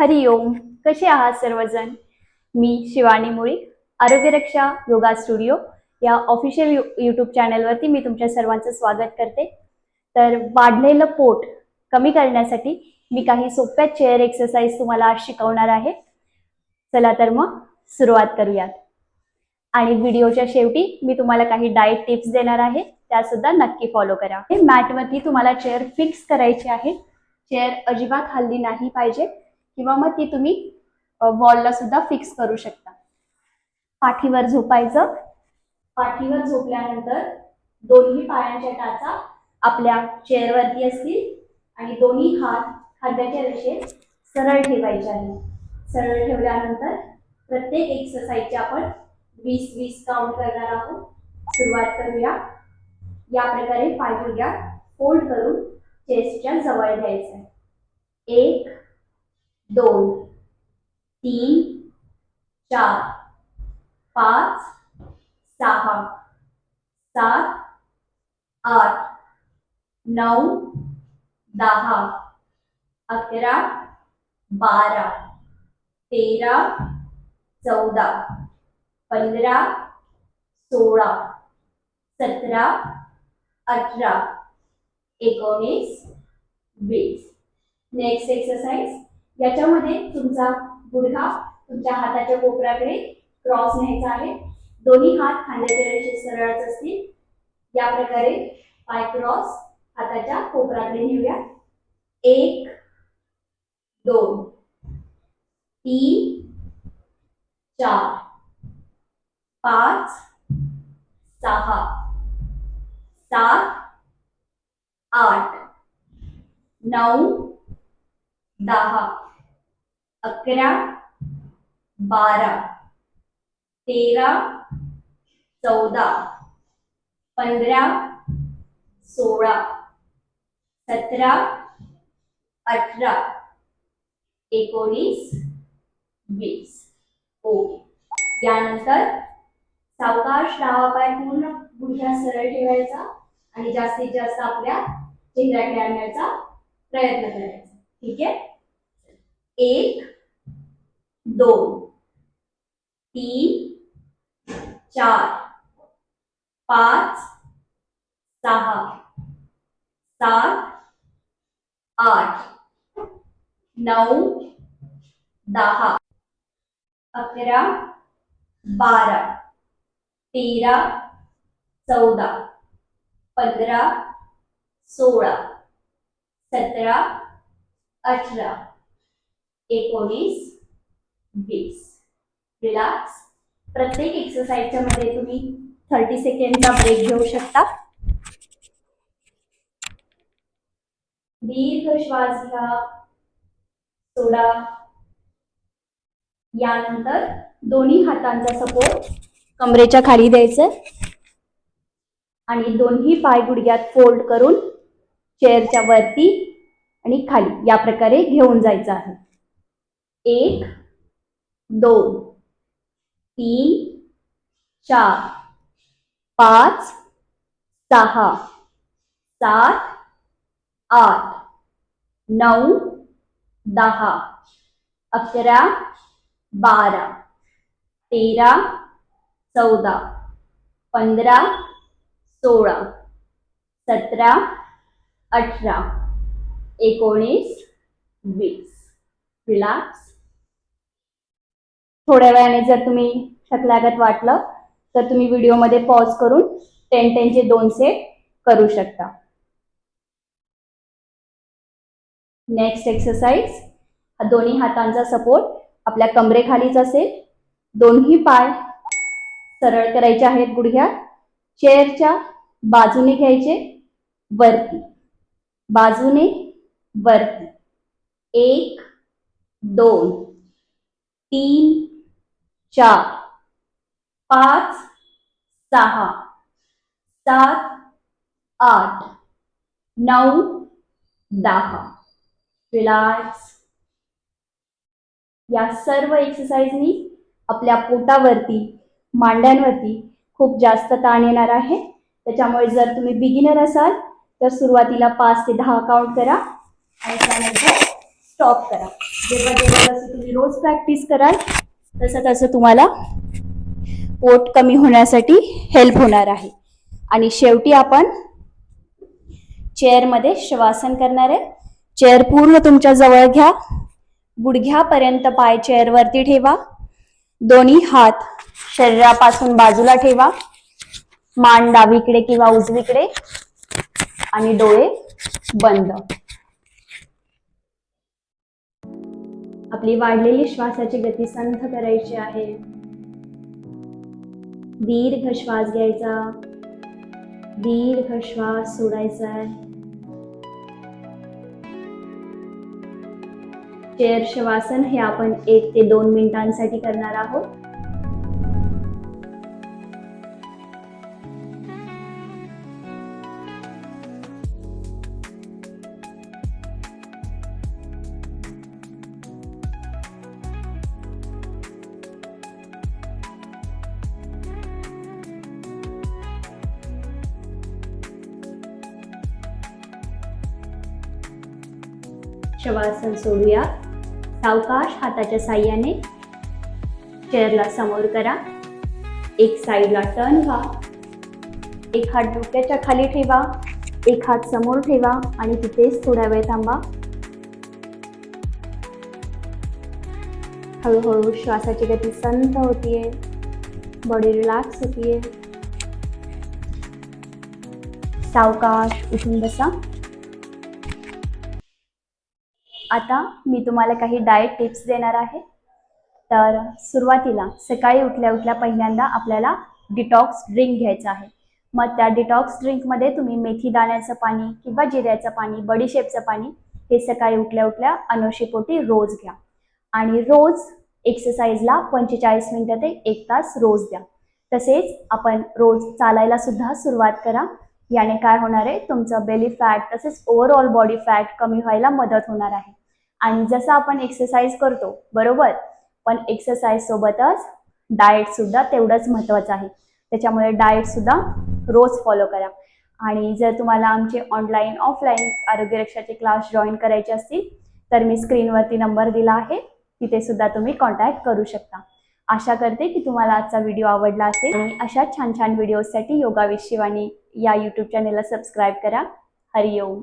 हरिओम. कसे आहात सर्वजण? मी शिवानी मुळी आरोग्यरक्षा योगा स्टुडिओ या ऑफिशियल यू यूट्यूब चॅनलवरती मी तुमच्या सर्वांचं स्वागत करते. तर वाढलेलं पोट कमी करण्यासाठी मी काही सोप्या चेअर एक्सरसाइज तुम्हाला आज शिकवणार आहे. चला तर मग सुरुवात करूयात. आणि व्हिडिओच्या शेवटी मी तुम्हाला काही डाएट टिप्स देणार आहे त्या सुद्धा नक्की फॉलो करा. हे मॅटवरती तुम्हाला चेअर फिक्स करायची आहे. चेअर अजिबात हल्ली नाही पाहिजे. किंवा मग ती तुम्ही वॉलला सुद्धा फिक्स करू शकता. पाठीवर झोपायचं. पाठीवर झोपल्यानंतर दोन्ही पायांच्या टाचा आपल्या चेअरवरती असतील आणि दोन्ही हात खांद्याच्या रेषेत सरळ ठेवायचे आहे सरळ ठेवल्यानंतर प्रत्येक एक्सरसाइजचे आपण वीस वीस काउंट करणार आहोत. सुरुवात करूया. या प्रकारे पायगुडघ्या फोल्ड करून चेस्टच्या जवळ घ्यायचं आहे. एक दोन तीन, चार, पाच सहा सात, आठ नऊ दहा अकरा बारा तेरा चौदा पंधरा सोळा सतरा अठरा एकोणीस वीस नेक्स्ट एक्सरसाइज याच्यामध्ये तुमचा गुडघा तुमच्या हाताच्या कोपऱ्याकडे क्रॉस न्यायचा आहे. दोन्ही हात खांद्याच्या रेषेत सरळच असतील. या प्रकारे पाय क्रॉस हाताच्या कोपऱ्याकडे नेऊया. एक दोन तीन चार पाच सहा सात आठ नऊ दहा. अकरा बारा तेरा चौदा पंधरा सोळा सतरा अठरा एकोणीस वीस. ओके यानंतर सावकाश डावा पाय पूर्ण गुडघ्या सरळ ठेवायचा आणि जास्तीत जास्त आपल्या चेहऱ्याकडे आणण्याचा प्रयत्न करायचा. ठीक आहे? एक दोन तीन, चार, पाच सहा सात, आठ नऊ दहा, अकरा बारा तेरा चौदा पंधरा सोळा सतरा अठरा, एकोणीस बेस रिलॅक्स प्रत्येक एक्सरसाइजच्या मध्ये तुम्ही थर्टी सेकंडचा ब्रेक घेऊ शकता. दीर्घ श्वास घ्या सोडा. यानंतर दोन्ही हातांचा सपोर्ट कमरेच्या खाली द्यायचं. आणि दोन्ही पाय गुडघ्यात फोल्ड करून चेअरच्या वरती आणि खाली या प्रकारे घेऊन जायचं आहे. एक दोन तीन चार पाच सहा सात आठ नऊ दहा अकरा बारा तेरा चौदा पंधरा सोळा सतरा अठरा एकोणीस वीस. रिलॅक्स थोड्या वेळाने जर तुम्ही थकल्यागत वाटलं तर तुम्ही व्हिडिओमध्ये पॉज करून टेन टेनचे दोन सेट करू शकता. नेक्स्ट एक्सरसाइज हा दोन्ही हातांचा सपोर्ट आपल्या कमरेखालीच असेल. दोन्ही पाय सरळ करायचे आहेत गुडघ्या. चेअरच्या बाजूने घ्यायचे वरती. बाजूने वरती. एक दोन तीन चार पाच सहा सात आठ नऊ दहा. रिलॅक्स या सर्व एक्सरसाइजनी आपल्या पोटावरती मांड्यांवरती खूप जास्त ताण येणार आहे. त्याच्यामुळे जर तुम्ही बिगिनर असाल तर सुरुवातीला पाच ते दहा काउंट करा आणि त्यानंतर स्टॉप करा. जेव्हा जेव्हा जसं तुम्ही रोज प्रॅक्टिस कराल तसं तसं तुम्हाला पोट कमी होण्यासाठी हेल्प होणार आहे. आणि शेवटी आपण चेअरमध्ये श्वासन करणार आहे. चेअर पूर्ण तुमच्या जवळ घ्या. गुडघ्यापर्यंत पाय चेअरवरती ठेवा. दोन्ही हात शरीरापासून बाजूला ठेवा. मान डावीकडे किंवा उजवीकडे. आणि डोळे बंद. आपली वाढलेली श्वासाची गती संथ करायची आहे. दीर्घ श्वास घ्यायचा. दीर्घ श्वास सोडायचा आहे. चेअर शवासन हे आपण एक ते दोन मिनिटांसाठी करणार आहोत. शवासन सोडूया. सावकाश हाताच्या साह्याने चेअरला समोर करा. एक साईडला टर्न व्हा. एक हात डोक्याच्या खाली ठेवा. एक हात समोर ठेवा आणि तिथेच थोडा वेळ थांबा. हळूहळू श्वासाची गती संथ होतीये. बॉडी रिलॅक्स होतीये. सावकाश उठून बसा. आता मी तुम्हाला काही डाएट टिप्स देणार आहे. तर सुरुवातीला सकाळी उठल्या उठल्या पहिल्यांदा आपल्याला डिटॉक्स ड्रिंक घ्यायचं आहे. मग त्या डिटॉक्स ड्रिंकमध्ये तुम्ही मेथी दाण्याचं पाणी किंवा जिऱ्याचं पाणी बडीशेपचं पाणी हे सकाळी उठल्या उठल्या अनोशीपोटी रोज घ्या. आणि रोज एक्सरसाइजला पंचेचाळीस मिनटं ते एक तास रोज द्या. तसेच आपण रोज चालायला सुद्धा सुरुवात करा. याने काय होणार आहे? तुमचं बेली फॅट तसेच ओव्हरऑल बॉडी फॅट कमी व्हायला मदत होणार आहे. आणि जसं आपण एक्सरसाइज करतो बरोबर? पण एक्सरसाइज सोबतच डाएट सुद्धा तेवढंच महत्त्वाचं आहे. त्याच्यामुळे डाएट सुद्धा रोज फॉलो करा. आणि जर तुम्हाला आमचे ऑनलाईन ऑफलाईन आरोग्यरक्षाचे क्लास जॉईन करायचे असतील तर मी स्क्रीनवरती नंबर दिला आहे. तिथे सुद्धा तुम्ही कॉन्टॅक्ट करू शकता. आशा करते की तुम्हाला आजचा व्हिडिओ आवडला असेल. आणि अशा छान छान व्हिडिओजसाठी योगा विशिवानी या यूट्यूब चॅनेलला सबस्क्राईब करा. हरिओम.